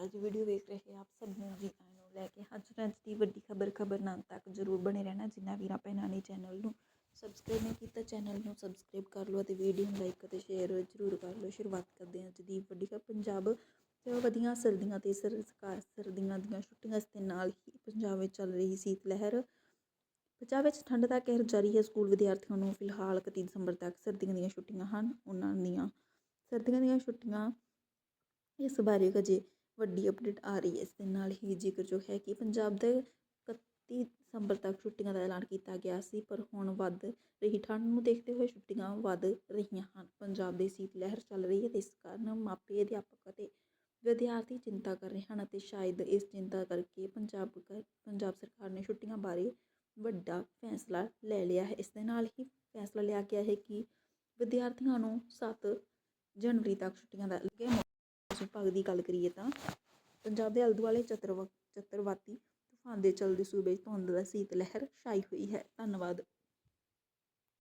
ਨਮਸਕਾਰ ਜੀ ਵੀਡੀਓ ਵੇਖ ਰਹੇ ਆਪ ਸਭ ਨੂੰ ਜੀ ਆਇਆਂ ਨੂੰ ਲੈ ਕੇ ਅੱਜ ਦੀ ਵੱਡੀ ਖਬਰ ਖਬਰ ਤੱਕ ਜਰੂਰ ਬਣੇ ਰਹਿਣਾ ਜਿਨ੍ਹਾਂ ਵੀਰਾਂ ਭੈਣਾਂ ਨੇ ਚੈਨਲ ਨੂੰ ਸਬਸਕ੍ਰਾਈਬ ਨਹੀਂ ਕੀਤਾ ਚੈਨਲ ਨੂੰ ਸਬਸਕ੍ਰਾਈਬ ਕਰ ਲਓ ਅਤੇ ਵੀਡੀਓ ਨੂੰ ਲਾਈਕ ਅਤੇ ਸ਼ੇਅਰ ਜਰੂਰ ਕਰ ਲਓ। ਸ਼ੁਰੂਆਤ ਕਰਦੇ ਹਾਂ ਅੱਜ ਦੀ ਵੱਡੀ ਖਬਰ, ਪੰਜਾਬ ਵਧੀਆਂ ਸਰਦੀਆਂ ਤੇ ਸਰਕਾਰ ਸਰਦੀਆਂ ਦੀਆਂ ਛੁੱਟੀਆਂ ਇਸ ਦੇ ਨਾਲ ਹੀ ਪੰਜਾਬ ਵਿੱਚ ਚੱਲ ਰਹੀ ਸੀਤ ਲਹਿਰ। ਪੰਜਾਬ ਵਿੱਚ ਠੰਡ ਦਾ ਕਹਿਰ ਜਾਰੀ ਹੈ, ਸਕੂਲ ਵਿਦਿਆਰਥੀਆਂ ਨੂੰ ਫਿਲਹਾਲ 31 ਦਸੰਬਰ ਤੱਕ ਸਰਦੀਆਂ ਦੀਆਂ ਛੁੱਟੀਆਂ ਹਨ। ਉਹਨਾਂ ਦੀਆਂ ਸਰਦੀਆਂ ਦੀਆਂ ਛੁੱਟੀਆਂ ਇਸ ਬਾਰੇ ਅਜੇ ਵੱਡੀ ਅਪਡੇਟ ਆ ਰਹੀ ਹੈ, ਇਸ ਦੇ ਨਾਲ ਹੀ ਜ਼ਿਕਰ ਜੋ ਹੈ ਕਿ ਪੰਜਾਬ ਦੇ 31 ਦਸੰਬਰ ਤੱਕ ਛੁੱਟੀਆਂ ਦਾ ਐਲਾਨ ਕੀਤਾ ਗਿਆ ਸੀ, ਪਰ ਹੁਣ ਵੱਧ ਰਹੀ ਠੰਡ ਨੂੰ ਦੇਖਦੇ ਹੋਏ ਛੁੱਟੀਆਂ ਵੱਧ ਰਹੀਆਂ ਹਨ। ਪੰਜਾਬ ਦੇ ਸੀਤ ਲਹਿਰ ਚੱਲ ਰਹੀ ਹੈ ਤੇ ਇਸ ਕਾਰਨ ਮਾਪੇ, ਅਧਿਆਪਕ ਅਤੇ ਵਿਦਿਆਰਥੀ ਚਿੰਤਾ ਕਰ ਰਹੇ ਹਨ ਅਤੇ ਸ਼ਾਇਦ ਇਸ ਚਿੰਤਾ ਕਰਕੇ ਪੰਜਾਬ ਕ- ਪੰਜਾਬ ਸਰਕਾਰ ਨੇ ਛੁੱਟੀਆਂ ਬਾਰੇ ਵੱਡਾ ਫੈਸਲਾ ਲੈ ਲਿਆ ਹੈ। ਇਸ ਦੇ ਨਾਲ ਹੀ ਫੈਸਲਾ ਲਿਆ ਗਿਆ ਹੈ ਕਿ ਵਿਦਿਆਰਥੀਆਂ ਨੂੰ 7 ਜਨਵਰੀ ਤੱਕ ਛੁੱਟੀਆਂ ਦਾ ਅੱਗੇ ਮੌਸਮ ਵਿਭਾਗ ਦੀ ਗੱਲ ਕਰੀਏ ਤਾਂ ਪੰਜਾਬ ਦੇ ਆਲੇ ਦੁਆਲੇ ਚਤਰਵ, ਚਤਰਵਾਤੀ ਤੂਫਾਨ ਦੇ ਚਲਦੇ ਸੂਬੇ 'ਚ ਧੁੰਦ ਦਾ ਸੀਤ ਲਹਿਰ ਛਾਈ ਹੋਈ ਹੈ। ਧੰਨਵਾਦ।